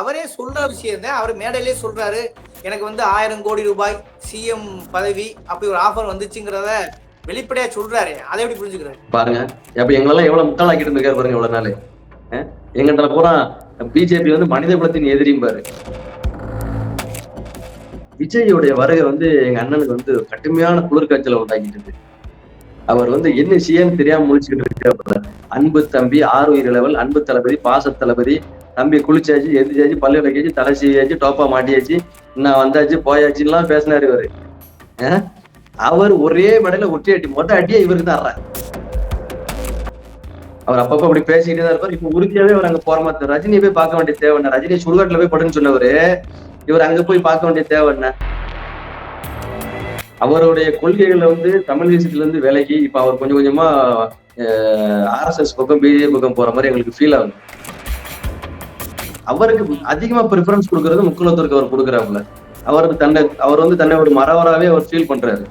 அவரே சொல்ற விஷயம் தான் அவர் மேடையிலே சொல்றாரு எனக்கு வந்து ஆயிரம் கோடி ரூபாய் சிஎம் பதவி அப்படி ஒரு ஆஃபர் வந்துச்சுங்கிறத வெளிப்படையா சொல்றாரு. அதை எப்படி புரிஞ்சுக்கிறாரு? பாருங்க அப்ப எங்களெல்லாம் எவ்வளவு முட்டாளாக்கிட்டு இருக்காரு பாருங்க இவ்வளவு நாள். எங்கிட்ட பூரா பிஜேபி வந்து மனித குலத்தின் எதிரியும் பாரு. விஜயோடைய வருகை வந்து எங்க அண்ணனுக்கு வந்து கடுமையான குளிர்காய்ச்சலை உண்டாக்கிட்டு இருக்கு. அவர் வந்து என்ன செய்யன்னு தெரியாம முடிச்சுக்கிட்டு இருக்காரு அன்பு தம்பி ஆறு உயிர் லெவல் அன்பு தளபதி பாச தளபதி தம்பி குளிச்சாச்சு எந்திரிச்சாச்சு பல்லு விளக்காச்சு தலை செய்யாச்சு டோப்பா மாட்டியாச்சு நான் வந்தாச்சு போயாச்சுலாம் பேசினாரு இவரு. அவர் ஒரே மடையில ஒட்டி அடி மொத்த அடியே இவருக்கு தான் அவர் அப்பப்ப அப்படி பேசிக்கிட்டே தான் இருப்பார். இப்ப உறுதியாவே அவர் அங்க போற மாதிரி ரஜினியை போய் பார்க்க வேண்டிய தேவை என்ன? ரஜினி சுடுகாட்டுல போய் படுன்னு சொன்னவரு இவர் அங்க போய் பார்க்க வேண்டிய தேவை என்ன? அவருடைய கொள்கைகளை வந்து தமிழ் தேசத்துல இருந்து விலகி இப்ப அவர் கொஞ்சம் கொஞ்சமா ஆர்எஸ்எஸ் பக்கம் பிஜேபி பக்கம் போற மாதிரி எங்களுக்கு ஃபீல் ஆகுது. அவருக்கு அதிகமா ப்ரிஃபரன்ஸ் கொடுக்கறது முக்குலத்திற்கு அவர் கொடுக்குறாப்புல. அவருக்கு தன்னை அவர் வந்து தன்னை ஒரு மறவராவே அவர் ஃபீல் பண்றாரு.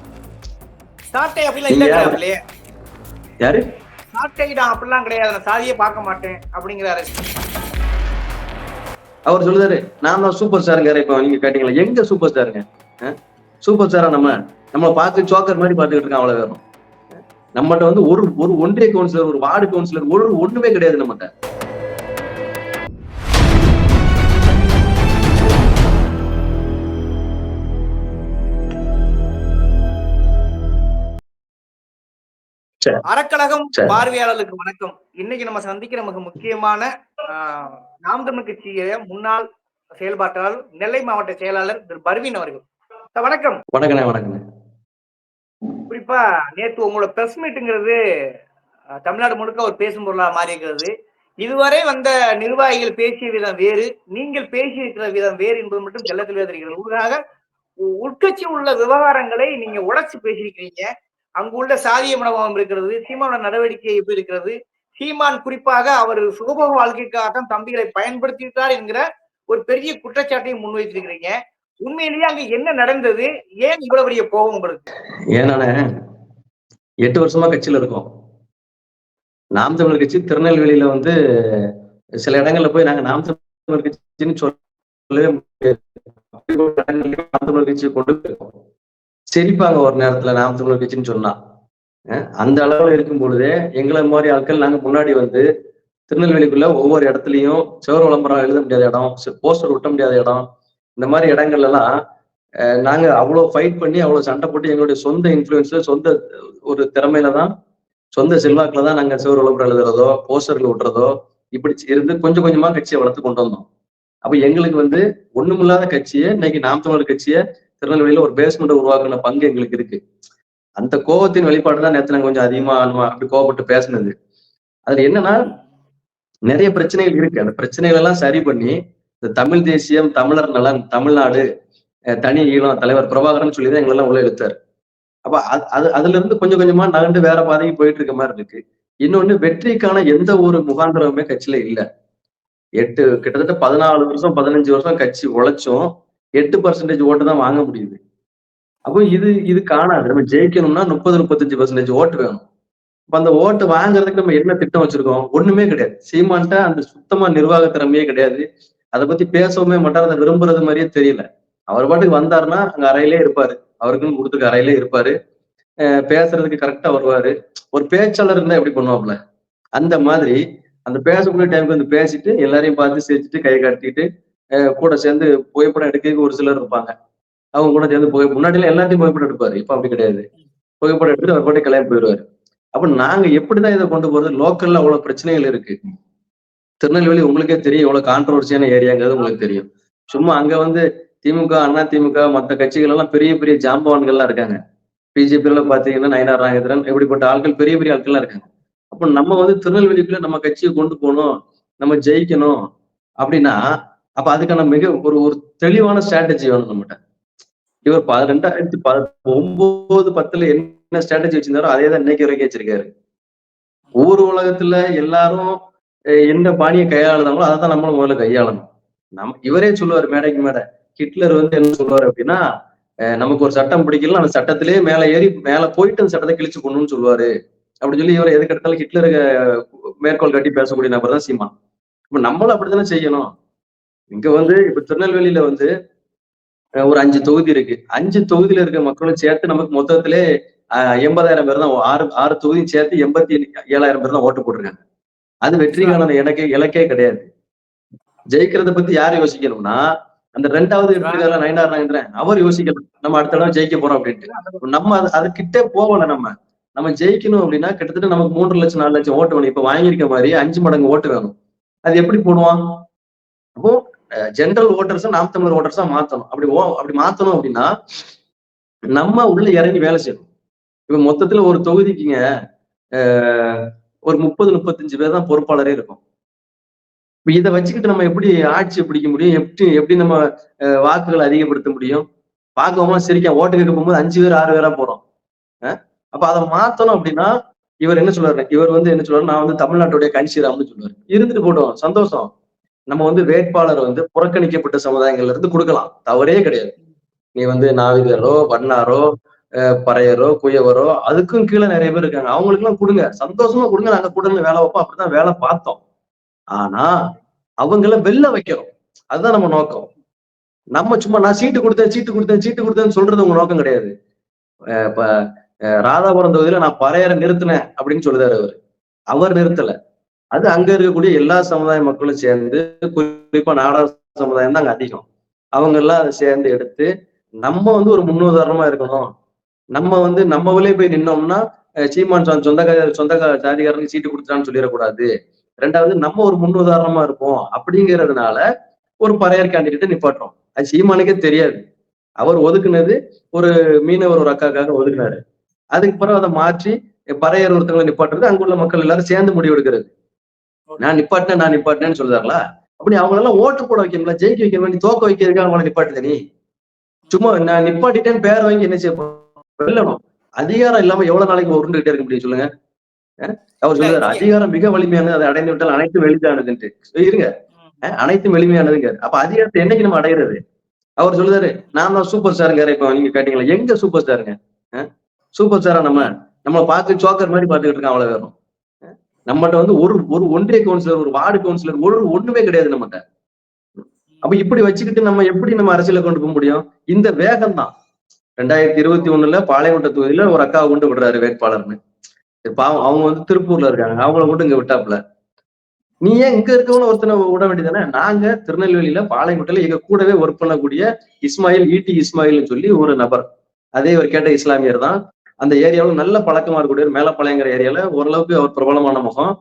யாரு? அப்படிலாம் கிடையாது. சாதியே பார்க்க மாட்டேன் அப்படிங்கிறாரு. அவர் சொல்லுதாரு நான் தான் சூப்பர் ஸ்டாருங்க இப்ப நீங்க கேட்டீங்களா? எங்க சூப்பர் ஸ்டாருங்க சூப்பர் ஸ்டாரா நம்ம நம்மளை பார்த்து சோக்கர் மாதிரி பார்த்துக்கிட்டு இருக்கோம் அவ்வளவு வேணும் நம்மகிட்ட வந்து ஒரு ஒரு ஒன்றிய கவுன்சிலர் ஒரு வார்டு கவுன்சிலர் ஒரு ஒண்ணுமே கிடையாது நம்மகிட்ட. அறக்கழகம். பார்வையாளர்களுக்கு வணக்கம். இன்னைக்கு நம்ம சந்திக்கிற மிக முக்கியமான ஆஹ், நாம் தமிழ் கட்சிய முன்னாள் செயல்பாட்டாளர் நெல்லை மாவட்ட செயலாளர் திரு பர்வீன் அவர்கள். வணக்கம். வணக்கண்ணே வணக்கண்ணே. குறிப்பா நேத்து உங்களோட பிரஸ் மீட்டுங்கிறது தமிழ்நாடு முழுக்க ஒரு பேசும் பொருளா மாறி இருக்கிறது இதுவரை வந்த நிர்வாகிகள் பேசிய விதம் வேறு நீங்கள் பேசியிருக்கிற விதம் வேறு என்பது மட்டும் தெரிகிறது. உங்களுக்காக உ- உட்கட்சி உள்ள விவகாரங்களை நீங்க உடைச்சு பேசியிருக்கிறீங்க. அங்கு உள்ள சாதிய மனோபாவம் இருக்கிறது சீமானோட நடவடிக்கை எப்படி இருக்கிறது சீமான் குறிப்பாக அவர் சுகபோக வாழ்க்கைக்காக தம்பிகளை பயன்படுத்தியிருக்கார் என்கிற ஒரு பெரிய குற்றச்சாட்டையும் முன்வைத்திருக்கிறீங்க. உண்மையிலேயே அங்க என்ன நடந்தது? ஏன் இவ்வளவு பெரிய கோபம் உங்களுக்கு? ஏன்னாண்ணே எட்டு வருஷமா கட்சியில இருக்கோம். நாம் தமிழர் கட்சி திருநெல்வேலியில வந்து சில இடங்கள்ல போய் நாங்க நாம் தமிழர் கட்சின்னு சொல்லவே முடியாது. நாம் தமிழர் கட்சியை கொண்டு போயிருக்கோம் சிரிப்பாங்க ஒரு நேரத்துல நாம் தமிழர் கட்சின்னு சொன்னா. அந்த அளவுல இருக்கும் பொழுதே எங்களை மாதிரி ஆட்கள் நாங்க முன்னாடி வந்து திருநெல்வேலிக்குள்ள ஒவ்வொரு இடத்துலயும் சிவர் விளம்பரம் எழுத முடியாத இடம் போஸ்டர் ஒட்ட முடியாத இடம் இந்த மாதிரி இடங்கள்ல எல்லாம் நாங்க அவ்வளவு ஃபைட் பண்ணி அவ்வளவு சண்டை போட்டு எங்களுடைய சொந்த இன்ஃபுளுன்ஸ்ல சொந்த ஒரு திறமையில தான் சொந்த செல்வாக்குல தான் நாங்க சிவர் விளம்பரம் எழுதுறதோ போஸ்டர்கள் விட்டுறதோ இப்படி இருந்து கொஞ்சம் கொஞ்சமா கட்சியை வளர்த்து கொண்டு வந்தோம். அப்ப எங்களுக்கு வந்து ஒண்ணுமில்லாத கட்சியை இன்னைக்கு நாம் தமிழர் கட்சியை திருநெல்வேலியில ஒரு பேஸ்மெண்ட் உருவாக்குன பங்கு எங்களுக்கு இருக்கு. அந்த கோபத்தின் வெளிப்பாடு தான் நேற்று நாங்கள் கொஞ்சம் அதிகமா நம்ம அப்படி கோபப்பட்டு பேசினது. அதுல என்னன்னா நிறைய பிரச்சனைகள் இருக்கு. அந்த பிரச்சனைகள் எல்லாம் சரி பண்ணி இந்த தமிழ் தேசியம் தமிழர் நலன் தமிழ்நாடு தனி ஈழம் தலைவர் பிரபாகரன் சொல்லி தான் எங்களெல்லாம் உள்ள எடுத்தார் அப்ப அது- அது அதுல இருந்து கொஞ்சம் கொஞ்சமா நகர்ந்து வேற பாதைக்கு போயிட்டு இருக்க மாதிரி இருக்கு. இன்னொன்னு வெற்றிக்கான எந்த ஒரு முகாந்திரமுமே கட்சியில இல்ல. எட்டு கிட்டத்தட்ட பதினாலு வருஷம் பதினஞ்சு வருஷம் கட்சி உழைச்சும் எட்டு பர்சன்டேஜ் ஓட்டு தான் வாங்க முடியுது. அப்போ இது இது காணாது. நம்ம ஜெயிக்கணும்னா முப்பது முப்பத்தஞ்சு பர்சன்டேஜ் ஓட்டு வேணும். இப்ப அந்த ஓட்டு வாங்குறதுக்கு நம்ம என்ன திட்டம் வச்சிருக்கோம்? ஒண்ணுமே கிடையாது. சீமான்ட்ட அந்த சுத்தமா நிர்வாக திறமையே கிடையாது. அதை பத்தி பேசவுமே மாட்டார் அதை விரும்புறது மாதிரியே தெரியல. அவர் பாட்டுக்கு வந்தாருன்னா அங்க அறையிலே இருப்பாரு. அவருக்குன்னு கொடுத்துருக்க அறையிலே இருப்பாரு. அஹ் பேசுறதுக்கு கரெக்டா வருவாரு. ஒரு பேச்சாளர் இருந்தா எப்படி பண்ணுவாப்ல அந்த மாதிரி அந்த பேசக்கூடிய டைமுக்கு வந்து பேசிட்டு எல்லாரையும் பார்த்து சிரிச்சுட்டு கை காட்டிட்டு கூட சேர்ந்து புகைப்படம் எடுக்கிறதுக்கு ஒரு சிலர் இருப்பாங்க. அவங்க கூட சேர்ந்து புகை முன்னாடிலாம் எல்லாத்தையும் புகைப்படம் எடுப்பாரு. இப்ப அப்படி கிடையாது. புகைப்படம் எடுத்துட்டு அவர் பாட்டு கிளம்பி போயிடுவாரு. அப்ப நாங்க எப்படிதான் இதை கொண்டு போறது? லோக்கல்ல அவ்வளவு பிரச்சனைகள் இருக்கு. திருநெல்வேலி உங்களுக்கே தெரியும் எவ்வளவு கான்ட்ரவர்சியான ஏரியாங்கிறது உங்களுக்கு தெரியும். சும்மா அங்க வந்து திமுக அண்ணா திமுக மற்ற கட்சிகள் எல்லாம் பெரிய பெரிய ஜாம்பவான்கள்லாம் இருக்காங்க. பிஜேபியில பாத்தீங்கன்னா நயனார் நாகேந்திரன் இப்படிப்பட்ட ஆட்கள் பெரிய பெரிய ஆட்கள்லாம் இருக்காங்க. அப்ப நம்ம வந்து திருநெல்வேலிக்குள்ள நம்ம கட்சியை கொண்டு போகணும் நம்ம ஜெயிக்கணும் அப்படின்னா அப்ப அதுக்கான மிக ஒரு ஒரு தெளிவான ஸ்ட்ராட்டஜி வேணும் நம்மகிட்ட. இவர் ப- ரெண்டாயிரத்தி ப ஒன்பது பத்துல என்ன ஸ்ட்ராட்டஜி வச்சிருந்தாரோ அதே தான் இன்னைக்கு வரைக்கும் வச்சிருக்காரு. ஊர் உலகத்துல எல்லாரும் எந்த பாணியை கையாளுதாங்களோ அதை தான் நம்மளும் முதல்ல கையாளணும். நம் இவரே சொல்லுவார் மேடைக்கு மேடை. ஹிட்லர் வந்து என்ன சொல்லுவார் அப்படின்னா நமக்கு ஒரு சட்டம் பிடிக்கல அந்த சட்டத்திலேயே மேல ஏறி மேல போயிட்டு அந்த சட்டத்தை கிழிச்சு கொண்டுன்னு சொல்லுவாரு. அப்படின்னு சொல்லி இவர் எதுக்கு எடுத்தாலும் ஹிட்லருக்கு மேற்கோள் கட்டி பேசக்கூடிய நபர் தான் சீமான். இப்ப நம்மளும் அப்படித்தானே செய்யணும். இங்க வந்து இப்ப திருநெல்வேலியில வந்து ஒரு அஞ்சு தொகுதி இருக்கு. அஞ்சு தொகுதியில இருக்க மக்களும் சேர்த்து நமக்கு மொத்தத்திலே எண்பதாயிரம் பேர் தான் ஆறு ஆறு தொகுதியும் சேர்த்து எண்பத்தி ஏழாயிரம் பேர் தான் ஓட்டு போட்டிருக்காங்க. அது வெற்றிக்கான இலக்கே இலக்கே கிடையாது. ஜெயிக்கிறத பத்தி யார் யோசிக்கணும்னா அந்த ரெண்டாவது எடுத்துக்கால நயனார் நாகேந்திரன் அவர் யோசிக்கணும். நம்ம அடுத்த தடவை ஜெயிக்க போறோம் அப்படின்ட்டு. நம்ம அது அது கிட்டே போகல நம்ம. நம்ம ஜெயிக்கணும் அப்படின்னா கிட்டத்தட்ட நமக்கு மூன்று லட்சம் நாலு லட்சம் ஓட்டு வேணும். இப்ப வாங்கியிருக்க மாதிரி அஞ்சு மடங்கு ஓட்டு வேணும். அது எப்படி போடுவான்? அப்போ ஜென்ரல் ஓட்டர்ஸா நாம் தமிழர் ஓட்டர்ஸா மாத்தணும். அப்படி ஓ அப்படி மாத்தணும் அப்படின்னா நம்ம உள்ள இறங்கி வேலை செய்யணும். இப்ப மொத்தத்துல ஒரு தொகுதிக்குங்க ஒரு முப்பது முப்பத்தஞ்சு பேர் தான் பொறுப்பாளரே இருக்கும். இப்ப இதை வச்சுக்கிட்டு நம்ம எப்படி ஆட்சியை பிடிக்க முடியும்? எப்படி எப்படி நம்ம வாக்குகளை அதிகப்படுத்த முடியும்? பார்க்கவும் சிரிக்க. ஓட்டு கேட்க போகும்போது அஞ்சு பேர் ஆறு பேரா போறோம். அப்ப அதை மாத்தணும் அப்படின்னா இவர் என்ன சொல்றாரு இவர் வந்து என்ன சொல்றாரு நான் வந்து தமிழ்நாட்டுடைய கன்சீராம்னு சொல்லுவாரு. இருந்துட்டு போட்டோம். சந்தோஷம். நம்ம வந்து வேட்பாளர் வந்து புறக்கணிக்கப்பட்ட சமுதாயங்கள்ல இருந்து கொடுக்கலாம். தவறே கிடையாது. நீ வந்து நாவிதரோ வண்ணாரோ பறையரோ குயவரோ அதுக்கும் கீழே நிறைய பேர் இருக்காங்க. அவங்களுக்கு எல்லாம் கொடுங்க. சந்தோஷமா கொடுங்க. நாங்க கூட வேலை வைப்போம். அப்படிதான் வேலை பார்த்தோம். ஆனா அவங்கள வெளில வைக்கிறோம். அதுதான் நம்ம நோக்கம். நம்ம சும்மா நான் சீட்டு கொடுத்தேன் சீட்டு கொடுத்தேன் சீட்டு கொடுத்தேன்னு சொல்றது உங்க நோக்கம் கிடையாது. இப்ப ராதாபுரம் தொகுதியில நான் பறையரை நிறுத்தினேன் அப்படின்னு சொல்லுதாரு அவர். அவர் நிறுத்தல. அது அங்க இருக்கக்கூடிய எல்லா சமுதாய மக்களும் சேர்ந்து குறிப்பா நாடார் சமுதாயம் தான் அங்க அதிகம். அவங்க எல்லாம் அதை சேர்ந்து எடுத்து நம்ம வந்து ஒரு முன்னுதாரணமா இருக்கணும். நம்ம வந்து நம்ம போய் நின்னோம்னா சீமான் சொந்த சொந்த சொந்த ஜாதிகாரனுக்கு சீட்டு கொடுத்தான்னு சொல்லிடக்கூடாது. ரெண்டாவது நம்ம ஒரு முன் உதாரணமா இருப்போம் அப்படிங்கிறதுனால ஒரு பறையர் கேண்டிடேட்டை நிப்பாட்டுறோம். அது சீமானுக்கே தெரியாது. அவர் ஒதுக்குனது ஒரு மீனவர் ஒரு அக்காக்காக ஒதுக்குனாரு. அதுக்கு பிறகு அதை மாற்றி பறையர் ஒருத்தவங்களை நிப்பாட்டுறது அங்குள்ள மக்கள் எல்லாரும் சேர்ந்து முடிவெடுக்கிறது நான் நிப்பாட்டினேன் நான் நிப்பாட்டினேன்னு சொல்லுறாங்களா அப்படி அவங்களெல்லாம் ஓட்டு போட வைக்கணும்ல ஜெயிக்க வைக்கணும் நீ தோக்க வைக்கிறதுக்கு அவங்கள நிப்பாட்டுது நீ. சும்மா நான் நிப்பாட்டிட்டேன்னு பேர் வாங்கி என்ன செய்ய வெல்லணும் அதிகாரம் இல்லாம எவ்வளவு நாளைக்கு உருண்டுகிட்டே இருக்க முடியும் சொல்லுங்க? அவர் சொல்லுவாரு அதிகாரம் மிக வலிமையானது அதை அடைந்து விட்டால் அனைத்தும் எளிதானதுன்ட்டு. இருங்க. அனைத்தும் எளிமையானதுங்க. அப்ப அதிகாரத்தை என்னைக்கு நம்ம அடையிறது? அவர் சொல்லுதாரு நான் தான் சூப்பர் ஸ்டாருங்க இப்ப நீங்க கேட்டீங்களா? எங்க சூப்பர் ஸ்டாருங்க சூப்பர் ஸ்டாரா நம்ம நம்ம பார்த்து சோக்கர் மாதிரி பார்த்துக்கிட்டு இருக்கோம் அவ்வளவு வேணும் நம்மகிட்ட வந்து ஒரு ஒரு ஒன்றிய கவுன்சிலர் ஒரு வார்டு கவுன்சிலர் ஒரு ஒண்ணுமே கிடையாது நம்மகிட்ட. அப்ப இப்படி வச்சுக்கிட்டு நம்ம எப்படி நம்ம அரசியல கொண்டு போக முடியும்? இந்த வேகம் தான் ரெண்டாயிரத்தி இருபத்தி ஒண்ணுல பாளையங்குட்ட தொகுதியில ஒரு அக்காவை கொண்டு விடுறாரு வேட்பாளர்னு. பாவம் அவங்க வந்து திருப்பூர்ல இருக்காங்க. அவங்கள மட்டும் இங்க விட்டாப்புல. நீ ஏன் இங்க இருக்கவங்களும் ஒருத்தனை விட வேண்டியதானே நாங்க திருநெல்வேலியில பாளையங்குட்டையில எங்க கூடவே ஒர்க் பண்ணக்கூடிய இஸ்மாயில் ஈட்டி இஸ்மாயில்னு சொல்லி ஒரு நபர். அதே ஒரு கேட்ட இஸ்லாமியர் தான். அந்த ஏரியாவில் நல்ல பழக்கமா இருக்கக்கூடிய மேலப்பாளையங்கிற ஏரியால ஓரளவுக்கு அவர் பிரபலமான முகம்.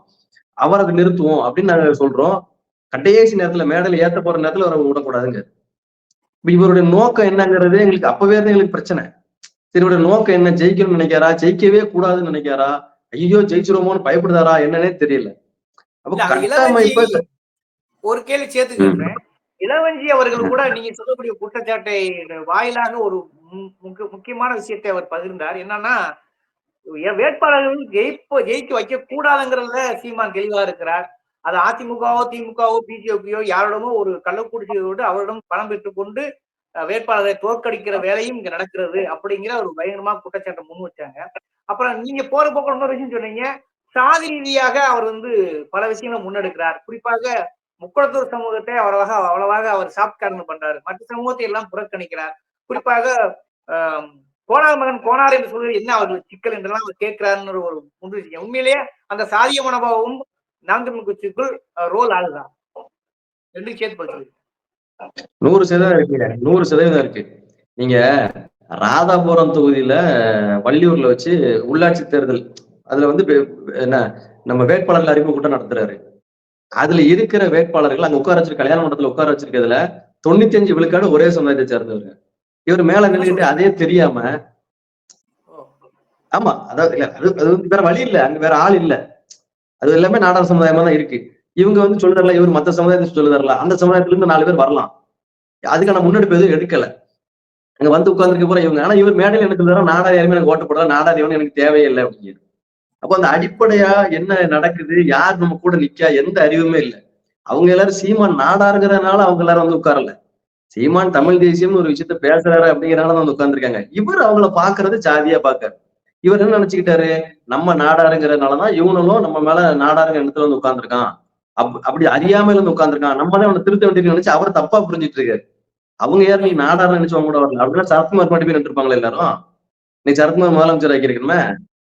அவர் அதை நிறுத்துவோம் அப்படின்னு நாங்க சொல்றோம். கடைசி நேரத்துல மேடையில ஏத்த போற நேரத்துல அவரை விடக்கூடாதுங்க. இவருடைய நோக்கம் என்னங்கிறது எங்களுக்கு அப்பவே தான் எங்களுக்கு பிரச்சனை. இவருடைய நோக்கம் என்ன? ஜெயிக்கணும்னு நினைக்காரா ஜெயிக்கவே கூடாதுன்னு நினைக்காரா ஐயோ ஜெயிச்சிருவோமோன்னு பயப்படுதாரா? என்னன்னே தெரியல. அப்ப கட்டமைப்ப ஒரு கேள்வி சேர்த்துக்கிறேன். இளவஞ்சி அவர்கள் கூட நீங்க சொல்லக்கூடிய குற்றச்சாட்டை வாயிலாக ஒரு மு- முக்கிய- முக்கியமான விஷயத்தை அவர் பகிர்ந்தார். என்னன்னா வேட்பாளர்கள் ஜெயிப்ப ஜெயிக்க வைக்க கூடாதுங்கிறதுல சீமான் தெளிவா இருக்கிறார். அது அதிமுகவோ திமுகவோ பிஜேபியோ யாரிடமோ ஒரு கள்ளக்குடிச்சியோடு அவரிடம் பணம் பெற்றுக்கொண்டு வேட்பாளரை தோற்கடிக்கிற வேலையும் இங்க நடக்கிறது அப்படிங்கிற ஒரு பயங்கரமா குற்றச்சாட்டை முன் வச்சாங்க. அப்புறம் நீங்க போற போக்க இன்னொரு விஷயம் சொன்னீங்க. சாதி ரீதியாக அவர் வந்து பல விஷயங்களை முன்னெடுக்கிறார். குறிப்பாக முக்குளத்தூர் சமூகத்தை அவ்வளவாக அவ்வளவாக அவர் சாப்ட் பண்றாரு. மற்ற சமூகத்தை எல்லாம் புறக்கணிக்கிறார். குறிப்பாக ஆம், கோனார் மகன் கோனார் என்று சொல்வது என்ன அவர்கள் சிக்கல் என்றெல்லாம் அவர் கேட்கிறாருன்னு ஒரு முன் விஷயம். உண்மையிலேயே அந்த சாதிய மனோபாவமும் நாம் தமிழ் கட்சிக்குள் ரோல் ஆகுதா ரெண்டு சேர்த்து நூறு சதவீதம் இருக்குங்க நூறு சதவீதம் இருக்கு. நீங்க ராதாபுரம் தொகுதியில வள்ளியூர்ல வச்சு உள்ளாட்சி தேர்தல் அதுல வந்து என்ன நம்ம வேட்பாளர்கள் அறிமுக கூட்டம் நடத்துறாரு. அதுல இருக்கிற வேட்பாளர்கள் அங்க உட்கார வச்சிருக்க கல்யாண மண்டபத்துல உட்கார வச்சிருக்கிறதுல தொண்ணூத்தி அஞ்சு விழுக்காடு ஒரே சமுதாயத்தை சேர்ந்தவங்க இவர் மேல நின்றுட்டு அதே தெரியாம ஆமா. அதாவது இல்ல அது அது வேற வழி இல்ல. அங்க வேற ஆள் இல்ல. அது எல்லாமே நாடார் சமுதாயமா தான் இருக்கு. இவங்க வந்து சொல்லுறல இவர் மத்த சமுதாயத்தை சொல்லுறாருல அந்த சமுதாயத்துல இருந்து நாலு பேர் வரலாம். அதுக்கான முன்னெடுப்பு எதுவும் எடுக்கல. அங்க வந்து உட்காந்துருக்க போற இவங்க. ஆனா இவர் மேடையில் எனக்கு தர நாடார் யாருமே எனக்கு ஓட்ட போடுறா நாடார் எவனும் எனக்கு தேவையில்லை அப்படிங்கிறது. அப்போ அந்த அடிப்படையா என்ன நடக்குது யார் நம்ம கூட நிக்கா எந்த அறிவுமே இல்லை. அவங்க எல்லாரும் சீமான் நாடாருங்கிறதுனால அவங்க எல்லாரும் வந்து உட்காரல. சீமான் தமிழ் தேசியம்னு ஒரு விஷயத்த பேசுறாரு அப்படிங்கிறனால தான் வந்து உட்காந்துருக்காங்க இவர் அவங்கள பாக்குறது ஜாதியா பாக்காரு இவர் என்ன நினைச்சுக்கிட்டாரு? நம்ம நாடாருங்கிறதுனாலதான் இவனும் நம்ம மேல நாடாருங்க இடத்துல வந்து உட்கார்ந்துருக்கான். அப் அப்படி அறியாமையில இருந்து உட்காந்துருக்கான் நம்ம தான் அவனை திருத்த வேண்டியது நினைச்சு அவர் தப்பா புரிஞ்சிட்டு இருக்காரு அவங்க யார்? நீ நாடாரு நினைச்சவங்க கூட வரல. அப்படின்னா சரத்குமார் மட்டும் போய் நின்றுப்பாங்களா எல்லாரும்? நீ சரத்குமார் முதலமைச்சர் ஆக்கியிருக்கணுமே?